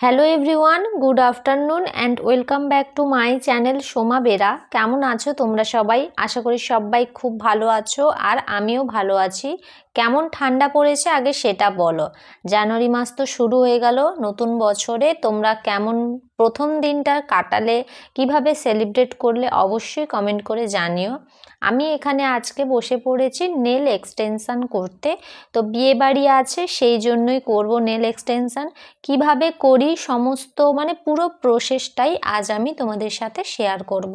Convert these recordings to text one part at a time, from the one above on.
Hello everyone good afternoon and welcome back to my channel Soma Bera কেমন আছো তোমরা সবাই? আশা করি সবাই খুব ভালো আছো আর আমিও ভালো আছি। কেমন ঠান্ডা পড়েছে আগে সেটা বলো। জানুয়ারি মাস তো শুরু হয়ে গেল, নতুন বছরে তোমরা কেমন প্রথম দিনটা কাটালে, কীভাবে সেলিব্রেট করলে অবশ্যই কমেন্ট করে জানিও। আমি এখানে আজকে বসে পড়েছি নেল এক্সটেনশান করতে, তো বিয়ে বাড়ি আছে সেই জন্যই করব নেল এক্সটেনশান কীভাবে করি সমস্ত মানে পুরো প্রসেসটাই আজ আমি তোমাদের সাথে শেয়ার করব।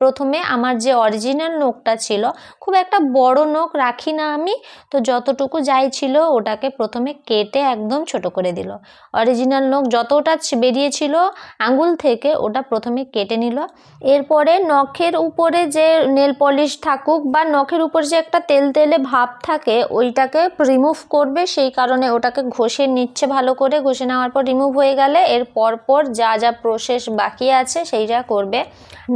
প্রথমে আমার যে অরিজিনাল নোকটা ছিল, খুব একটা বড় নোক রাখি না আমি, তো যতটুকু যাই ছিল ওটাকে প্রথমে কেটে একদম ছোট করে দিল। অরিজিনাল নোক যতটা বেরিয়েছিল আঙ্গুল থেকে ওটা প্রথমে কেটে নিল। এরপরে নখের উপরে যে নেল পলিশ থাকুক বা নখের উপর যে একটা তেল তেলে ভাব থাকে, ওইটাকে রিমুভ করবে, সেই কারণে ওটাকে ঘষে নিচ্ছে ভালো করে, ঘষে নেওয়ার পর রিমুভ হয়ে গেলে এর পরপর যা যা প্রসেস বাকি আছে সেইটা করবে।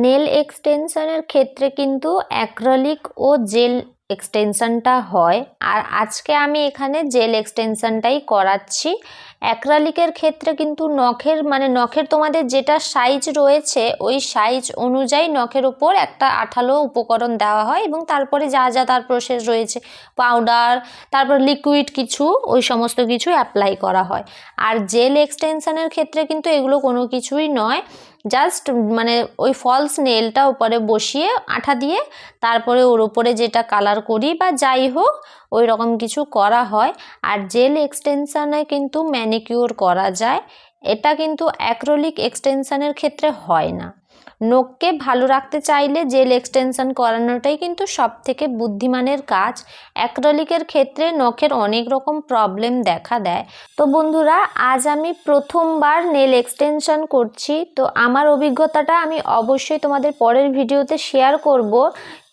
নেল এক্সটেনশনের ক্ষেত্রে কিন্তু অ্যাক্রলিক ও জেল এক্সটেনশনটা হয়। আর আজকে আমি এখানে জেল এক্সটেনশনটাই করাচ্ছি। অ্যাক্রালিকের ক্ষেত্রে কিন্তু নখের মানে নখের তোমাদের যেটা সাইজ রয়েছে, ওই সাইজ অনুযায়ী নখের উপর একটা আঠালো উপকরণ দেওয়া হয় এবং তারপরে যা যা তার প্রসেস রয়েছে পাউডার তারপর লিকুইড কিছু, ওই সমস্ত কিছু অ্যাপ্লাই করা হয়। আর জেল এক্সটেনশনের ক্ষেত্রে কিন্তু এগুলো কোনো কিছুই নয় জাস্ট মানে ওই ফলস নেলটা উপরে বসিয়ে আঠা দিয়ে তারপরে ওর উপরে যেটা কালার করি বা যাই হোক ওই রকম কিছু করা হয়। আর জেল এক্সটেনশানে কিন্তু ম্যানিকিউর করা যায়। এটা কিন্তু অ্যাক্রোলিক এক্সটেনশানের ক্ষেত্রে হয় না। নখকে ভালো রাখতে চাইলে জেল এক্সটেনশন করানোটাই কিন্তু সব থেকে বুদ্ধিমানের কাজ। অ্যাক্রোলিকের ক্ষেত্রে নখের অনেক রকম প্রবলেম দেখা দেয়। তো বন্ধুরা, আজ আমি প্রথমবার নেল এক্সটেনশন করছি। তো আমার অভিজ্ঞতাটা আমি অবশ্যই তোমাদের পরের ভিডিওতে শেয়ার করব।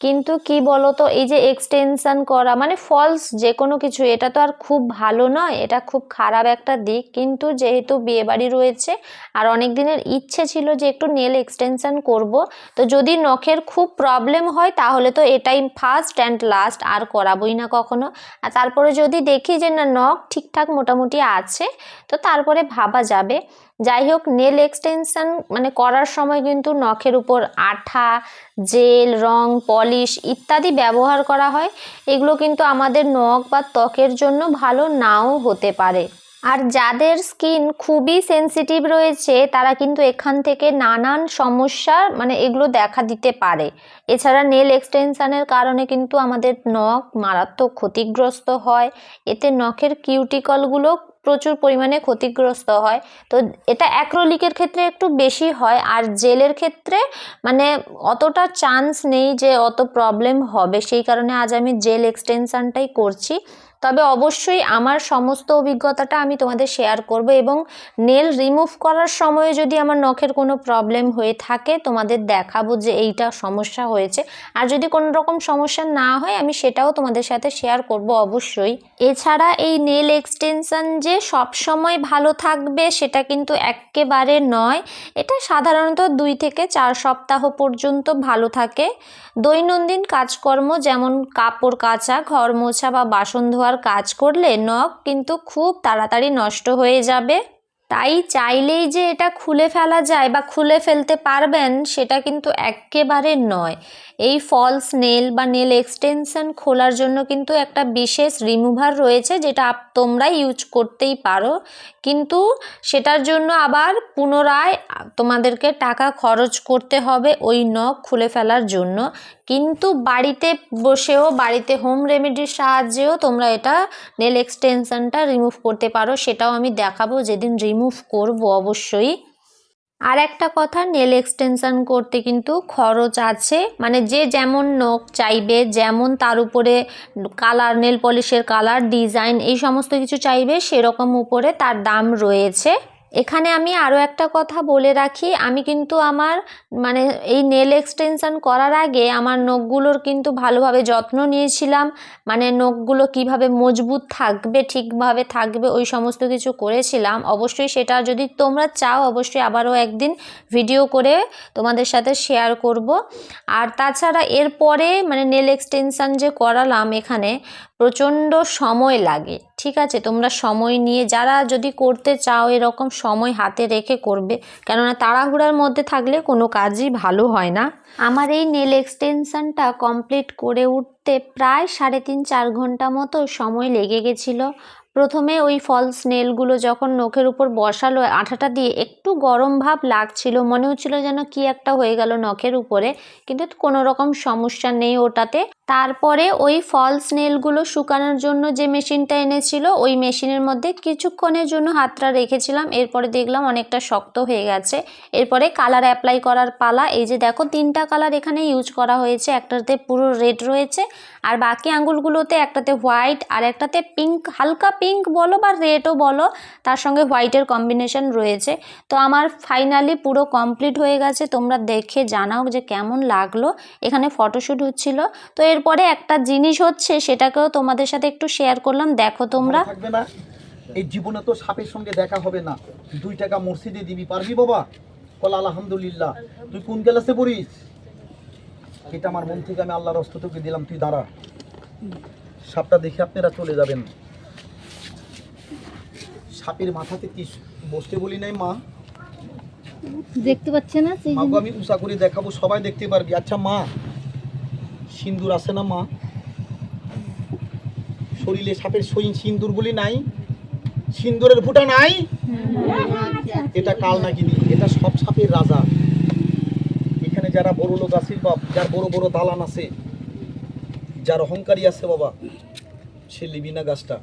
কিন্তু কি বলতো, এই যে এক্সটেনশন করা মানে ফলস যে কোনো কিছু, এটা তো আর খুব ভালো নয়, এটা খুব খারাপ একটা দিক। কিন্তু যেহেতু বিয়েবাড়ি রয়েছে, আর অনেক দিনের ইচ্ছে ছিল যে একটু নেল এক্সটেনশন করব, তো যদি নখের খুব প্রবলেম হয়, তাহলে তো এটাই ফার্স্ট অ্যান্ড লাস্ট আর করাবোই না কখনো। আর তারপরে যদি দেখি যে না, নখ ঠিকঠাক মোটামুটি আছে, তো তারপরে ভাবা যাবে। যাই হোক নেল এক্সটেনশন মানে করার সময় কিন্তু নখের উপর আঠা জেল রং পলিশ ইত্যাদি ব্যবহার করা হয়, এগুলো কিন্তু আমাদের নখ বা ত্বকের জন্য ভালো নাও হতে পারে। আর যাদের স্কিন খুবই সেনসিটিভ রয়েছে, তারা কিন্তু এখান থেকে নানান সমস্যা মানে এগুলো দেখা দিতে পারে। এছাড়া নেল এক্সটেনশানের কারণে কিন্তু আমাদের নখ মারাত্মক ক্ষতিগ্রস্ত হয়। এতে নখের কিউটিকলগুলো প্রচুর পরিমাণে ক্ষতিগ্রস্ত হয়। তো এটা অ্যাক্রোলিকের ক্ষেত্রে একটু বেশি হয়। আর জেলের ক্ষেত্রে মানে অতটা চান্স নেই যে অত প্রবলেম হবে। সেই কারণে আজ আমি জেল এক্সটেনশানটাই করছি। তবে অবশ্যই আমার সমস্ত অভিজ্ঞতাটা আমি তোমাদের শেয়ার করব এবং নেল রিমুভ করার সময় যদি আমার নখের কোনো প্রবলেম হয়ে থাকে, তোমাদের দেখাবো যে এইটা সমস্যা হয়েছে। আর যদি কোনো রকম সমস্যা না হয়, আমি সেটাও তোমাদের সাথে শেয়ার করব অবশ্যই। এছাড়া এই নেল এক্সটেনশন যে সব সময় ভালো থাকবে, সেটা কিন্তু একেবারে নয়। এটা সাধারণত দুই থেকে চার সপ্তাহ পর্যন্ত ভালো থাকে। দৈনন্দিন কাজকর্ম যেমন কাপড় কাচা, ঘর মোছা বা বাসন ধোয়ার কাজ করলে নখ কিন্তু খুব তাড়াতাড়ি নষ্ট হয়ে যাবে। তাই চাইলেই যে এটা খুলে ফেলা যায় বা খুলে ফেলতে পারবেন, সেটা কিন্তু একেবারে নয়। এই ফলস নেল বা নেল এক্সটেনশন খোলার জন্য কিন্তু একটা বিশেষ রিমুভার রয়েছে, যেটা তোমরা ইউজ করতেই পারো। কিন্তু সেটার জন্য আবার পুনরায় তোমাদেরকে টাকা খরচ করতে হবে ওই নখ খুলে ফেলার জন্য। কিন্তু বাড়িতে বসেও, বাড়িতে হোম রেমেডির সাহায্যেও তোমরা এটা নেল এক্সটেনশনটা রিমুভ করতে পারো, সেটাও আমি দেখাবো যেদিন রিমুভ করব অবশ্যই। আর একটা কথা নেল এক্সটেনশান করতে কিন্তু খরচ আছে। মানে যে যেমন নখ চাইবে, যেমন তার উপরে কালার নেল পলিশের কালার ডিজাইন এই সমস্ত কিছু চাইবে, সেরকম উপরে তার দাম রয়েছে। এখানে আমি আরও একটা কথা বলে রাখি। আমি কিন্তু আমার মানে এই নেল এক্সটেনশান করার আগে আমার নখগুলোর কিন্তু ভালোভাবে যত্ন নিয়েছিলাম। মানে নখগুলো কীভাবে মজবুত থাকবে, ঠিকভাবে থাকবে, ওই সমস্ত কিছু করেছিলাম। অবশ্যই সেটা যদি তোমরা চাও, অবশ্যই আবারও একদিন ভিডিও করে তোমাদের সাথে শেয়ার করব। আর তাছাড়া এরপরে মানে নেল এক্সটেনশান যে করালাম এখানে প্রচণ্ড সময় লাগে, ঠিক আছে? তোমরা সময় নিয়ে, যারা যদি করতে চাও, এরকম সময় হাতে রেখে করবে। কেননা তাড়াহুড়ার মধ্যে থাকলে কোনো কাজই ভালো হয় না। আমার এই নেল এক্সটেনশানটা কমপ্লিট করে উঠতে প্রায় সাড়ে তিন চার ঘণ্টা মতো সময় লেগে গেছিল। প্রথমে ওই ফলস নেলগুলো যখন নখের উপর বসালো, আঠাটা দিয়ে একটু গরম ভাব লাগছিল, মনে হচ্ছিল যেন কি একটা হয়ে গেল নখের উপরে। কিন্তু কোনো রকম সমস্যা নেই ওটাতে। তারপরে ওই ফলস নেলগুলো শুকানোর জন্য যে মেশিনটা এনেছিল, ওই মেশিনের মধ্যে কিছুক্ষণের জন্য হাতটা রেখেছিলাম। এরপরে দেখলাম অনেকটা শক্ত হয়ে গেছে। এরপরে কালার অ্যাপ্লাই করার পালা। এই যে দেখো, তিনটা কালার এখানে ইউজ করা হয়েছে। একটাতে পুরো রেড রয়েছে আর বাকি আঙুলগুলোতে একটাতে হোয়াইট আর একটাতে পিঙ্ক, হালকা পিঙ্ক বলো বা রেডও বলো, তার সঙ্গে হোয়াইটের কম্বিনেশন রয়েছে। তো আমার ফাইনালি পুরো কমপ্লিট হয়ে গেছে। তোমরা দেখে জানাও যে কেমন লাগল। এখানে ফটোশ্যুট হচ্ছিল। তো এরপরে একটা জিনিস হচ্ছে সেটাকেও তোমাদের সাথে একটু শেয়ার করলাম। দেখো তোমরা। থাকবে না? এই জীবনে তো সাপের সঙ্গে দেখা হবে না। দুই টাকা মসজিদে দিবি পারবি বাবা? কল আলহামদুলিল্লাহ। তুই কোন ক্লাসে পড়িস? এটা আমার মন থেকে আমি আল্লাহর অস্ত তোকে দিলাম। তুই দাঁড়া। সাপটা দেখে আপনারা চলে যাবেন। সাপের মাথাতে কি বসতে বলি নাই মা? দেখতে পাচ্ছে না আমি উষা করে দেখাবো সবাই দেখতে পারবি। আচ্ছা মা সিন্দুর আছে না মা? শরীরে সাপের সই সিন্দুরগুলি নাই। সিন্দুরের ফুটা নাই? এটা কাল নাগিনি এটা সব সাপের রাজা। এখানে যারা বড় লোক আছে বা যার বড় বড় দালান আছে যার অহংকারী আছে বাবা সে লিবি না গাছটা।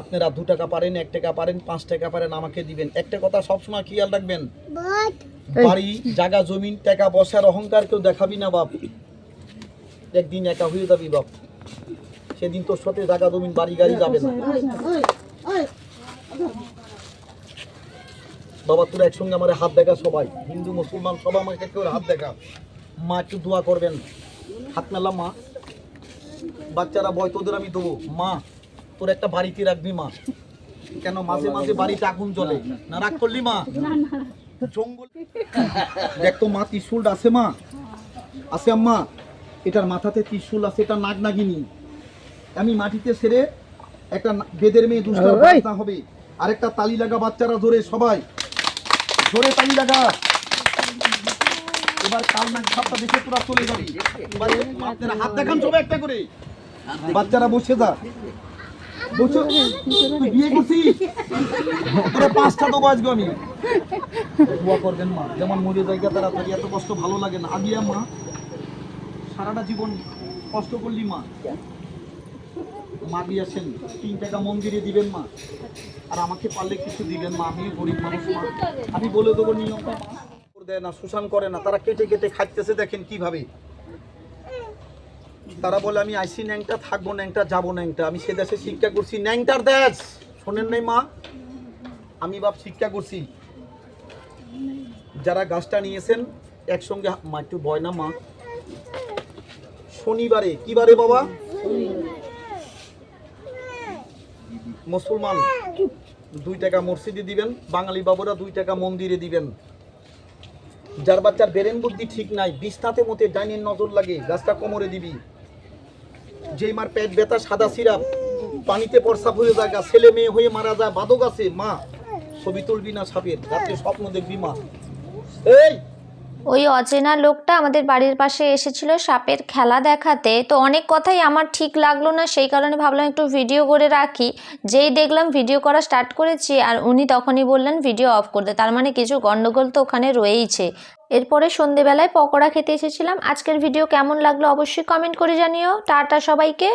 আপনারা দু টাকা পারেন এক টাকা পারেন পাঁচ টাকা পারেন আমাকে দিবেন। একটা কথা সবসময় খেয়াল রাখবেন। বাড়ি জায়গা জমিন টাকা বসার অহংকার কেউ দেখাবি না বাপ। একদিন একা হয়ে যাবি বাপ। সেদিন তোর সাথে জায়গা জমিন বাড়ি গাড়ি যাবে না। বাবা, তোরা একসঙ্গে আমার হাত দেখা সবাই। হিন্দু, মুসলমান সবাই আমাকে কেউ হাত দেখা। মা, একটু দোয়া করবেন। হাত মেলা, মা। বাচ্চারা বয় তোদের আমি দেবো। মা, তোর একটা বাড়িতে রাখবি, মা। কেন মাঝে মাঝে বাড়িতে আগুন জ্বলে? না রাগ করলি, মা? জঙ্গল দেখ তো মা, ত্রিশুল আছে, মা। আছে, আম্মা। এটার মাথাতে ত্রিশুল আছে এটা নাগ নাগিনি আমি মাটিতে সেরে একটা বেদের মেয়ে দুষ্টার বাচ্চা হবে। আরেকটা তালি লাগা বাচ্চারা ধরে সবাই। ধরে তালি লাগা এবার কাল নাক সাপটা দেখে তোরা চলে যাবি। এবার আপনারা হাত দেখান সবাই একটা করে। বাচ্চারা বসে যা। বসে তুই বিয়ে করছিস? তোরা পাঁচটা তো বাজবো আমি। দোয়া করবেন মা যেমন মরে জায়গা তাড়াতাড়ি এত কষ্ট ভালো লাগে না। আগিয়া মা সারাটা জীবন কষ্ট করলি মা। মা দিয়েছেন, তিন টাকা মন্দিরে দিবেন মা। আর আমাকে পারলে কিছু দিবেন মা আমি গরিব মানুষ মা। আমি বলে দেবো নিয়মটা। দেয় না শোষণ করে না, তারা কেটে কেটে খাইতেছে, দেখেন কীভাবে। তারা বলে, আমি আইসি ন্যাংটা, থাকব ন্যাংটা, যাব ন্যাংটা। আমি সে দেশে শিক্ষা করছি, ন্যাংটার দেশ। শোনেন নাই মা? আমি বাপ শিক্ষা করছি। যারা গাছটা নিয়েছেন, একসঙ্গে, মা, একটু ভয় না মা। শনিবারে। কি বারে বাবা? মুসলমান। দুই টাকা মসজিদে দিবেন, বাঙালি বাবুরা দুই টাকা মন্দিরে দিবেন। যার বাচ্চার বেরেন বুদ্ধি ঠিক নাই, বিছনাতে মতে ডাইনের নজর লাগে, গাছটা কোমরে দিবি। যেই মার পেট ব্যথা, সাদা সিরাপ, পানিতে প্রসাব হয়ে যায় ছেলে মেয়ে হয়ে মারা যায়, বাদক আছে, মা। ছবি তুলবি না সাপের রাত্রে স্বপ্ন দেখবি মা। এই! ওই অচেনা লোকটা আমাদের বাড়ির পাশে এসেছিল সাপের খেলা দেখাতে। তো অনেক কথাই আমার ঠিক লাগল না, সেই কারণে ভাবলাম একটু ভিডিও করে রাখি। যেই দেখলাম ভিডিও করা স্টার্ট করেছি আর উনি তখনই বললেন ভিডিও অফ করতে তার মানে কিছু গন্ডগোল তো ওখানে রয়েইছে। এরপরে সন্ধেবেলায় পকোড়া খেতে এসেছিলাম। আজকের ভিডিও কেমন লাগল অবশ্যই কমেন্ট করে জানিও। টাটা সবাইকে।